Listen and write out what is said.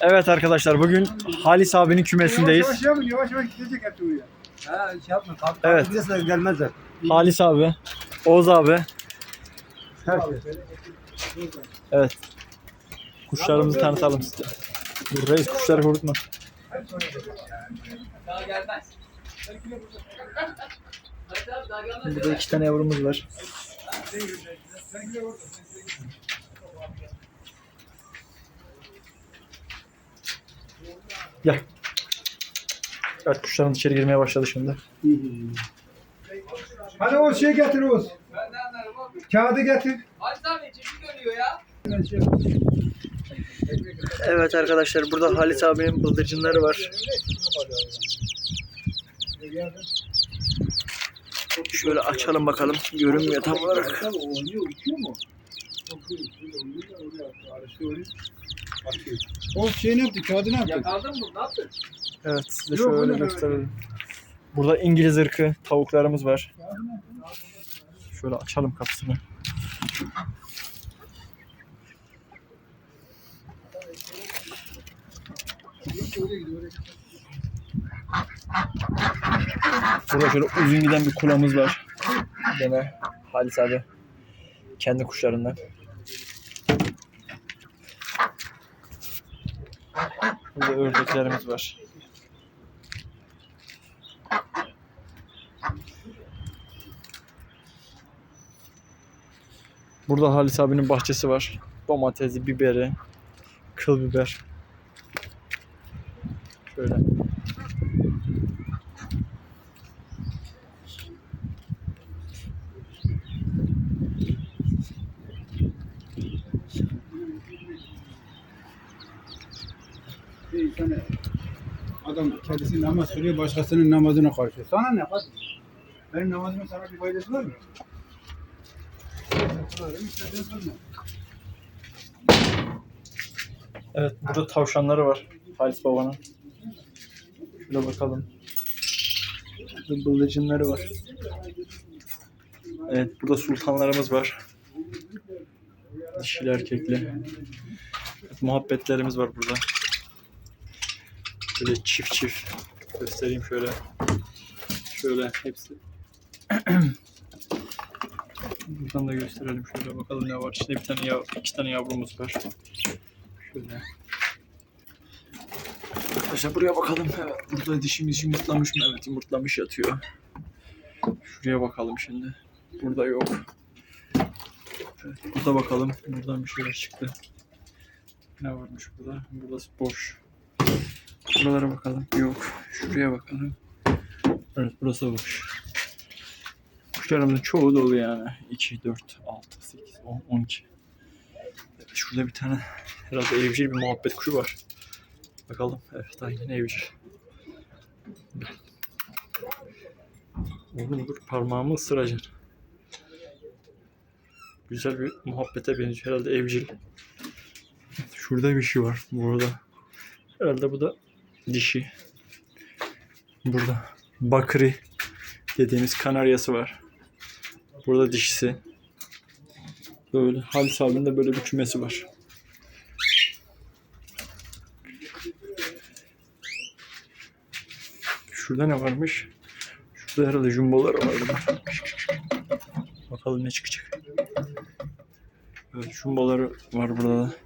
Evet arkadaşlar bugün Halis abinin kümesindeyiz. Yavaş yavaş yavaş yavaş gidecek hep oraya. Ha şey yapma. Kalk, Evet. evet. gelmezler. Halis abi, Oğuz abi. Herkes. Evet. Kuşlarımızı tanıtalım size. Dur reis kuşları korkutma. Daha gelmez. Hadi abi daha gelmez. Burada iki tane yavrumuz var. Gel. Evet kuşlarımız içeri girmeye başladı şimdi. Hadi o şey getir Oğuz. Kağıdı getir. Hadi abi çeşit dönüyor ya. Evet arkadaşlar burada Halis abinin bıldırcınları var. Şöyle açalım bakalım. Görünmüyor tam olarak. O şey ne yaptı? Kağıdı ne yaptı? Yakaldın mı? Ne yaptın? Evet size Yok, şöyle öyle gösterelim. Burada İngiliz ırkı tavuklarımız var. Şöyle açalım kapısını. Burada şöyle uzun giden bir kulamız var. Gene Halis abi. Kendi kuşlarından. Burada ördeklerimiz var. Burada Halis abinin bahçesi var. Domatesi, biberi, kıl biber. Şöyle. Bir tane adam kendisi namaz kılıyor, başkasının namazına karışıyor. Sana ne kadın? Benim namazımın sana bir faydası var mı? Evet burada tavşanları var. Halis babanın. Şöyle bakalım. Burada bıldırcınları var. Evet burada sultanlarımız var. Dişili erkekli. Evet, muhabbetlerimiz var burada. Böyle çift çift. Göstereyim şöyle. Şöyle hepsi. Buradan da gösterelim şöyle bakalım ne var. İşte bir tane yav iki tane yavrumuz var. Şöyle. Arkadaşlar buraya bakalım. Evet, burada dişimiz yumurtlamış mı? Evet yumurtlamış yatıyor. Şuraya bakalım şimdi. Burada yok. Evet, burada bakalım. Buradan bir şeyler çıktı. Ne varmış burada? Burası boş. Buralara bakalım. Yok. Şuraya bakalım. Evet burası boş. Kuşlarımızın çoğu dolu yani. 2, 4, 6, 8, 10, 12. Evet, şurada bir tane herhalde evcil bir muhabbet kuşu var. Bakalım. Evet aynen evcil. Oğlum dur parmağımı ısıracaksın. Güzel bir muhabbete benziyor. Herhalde evcil. Şurada bir şey var. Burada. Herhalde bu da dişi. Burada bakri dediğimiz kanaryası var. Burada dişisi. Böyle Halis abinin böyle bir kümesi var. Şurada ne varmış? Şurada herhalde jumbolar var. burada. Bakalım ne çıkacak. Evet jumboları var burada da.